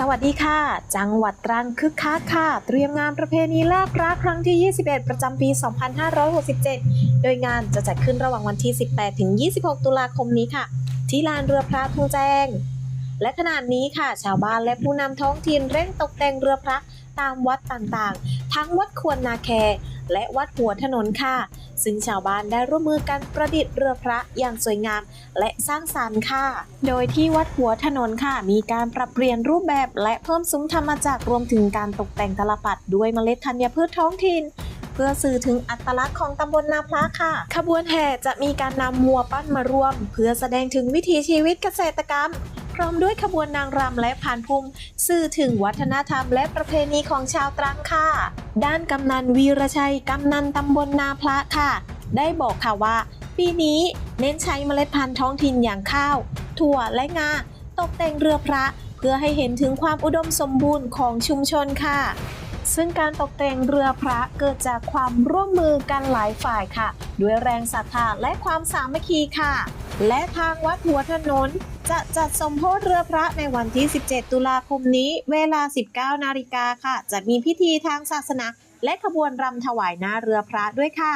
สวัสดีค่ะ จังหวัดตรังคึกคักค่ะ เตรียมงานประเพณีลากพระครั้งที่ 21 ประจำปี 2567 โดยงานจะจัดขึ้นระหว่างวันที่ 18 ถึง 26 ตุลาคมนี้ค่ะ ที่ลานเรือพระทงแจ้ง และขณะนี้ค่ะ ชาวบ้านและผู้นำท้องถิ่นเร่งตกแต่งเรือพระตามวัดต่างๆ ทั้งวัดควรนาแค และวัดหัวถนนค่ะ ซึ่งชาวบ้านได้ร่วมมือกันประดิษฐ์เรือพระอย่างสวยงาม และสร้างสรรค์ค่ะ โดยที่วัดหัวถนนค่ะ มีการปรับเปลี่ยนรูปแบบและเพิ่มซุ้มธรรมจักรรวมถึงการตกแต่งตลปัดด้วยเมล็ดธัญพืชท้องถิ่นเพื่อสื่อถึงอัตลักษณ์ของตำบลนาพระค่ะ ขบวนแห่จะมีการนำวัวปั้นมารวม เพื่อแสดงถึงวิถีชีวิตเกษตรกรรม พร้อมด้วยขบวนนางรำและผ่านภูมิสื่อถึงวัฒนธรรมและประเพณีของชาวตรังค่ะ ด้านกำนันวีรชัยกำนันตำบลนาพระค่ะ ได้บอกค่ะว่า ปีนี้เน้นใช้เมล็ดพันธุ์ท้องถิ่นอย่างข้าว ถั่วและงา ตกแต่งเรือพระ เพื่อให้เห็นถึงความอุดมสมบูรณ์ของชุมชนค่ะ ซึ่งการตกแต่งเรือพระเกิดจากความร่วมมือกันหลายฝ่ายค่ะ ด้วยแรงศรัทธาและความสามัคคีค่ะ และทางวัดหัวถนน จะจัดสมโพธิเรือพระในวันที่ 17 ตุลาคมนี้ เวลา 19 นาฬิกาค่ะ จะมีพิธีทางศาสนา และขบวนรำถวายหน้าเรือพระด้วยค่ะ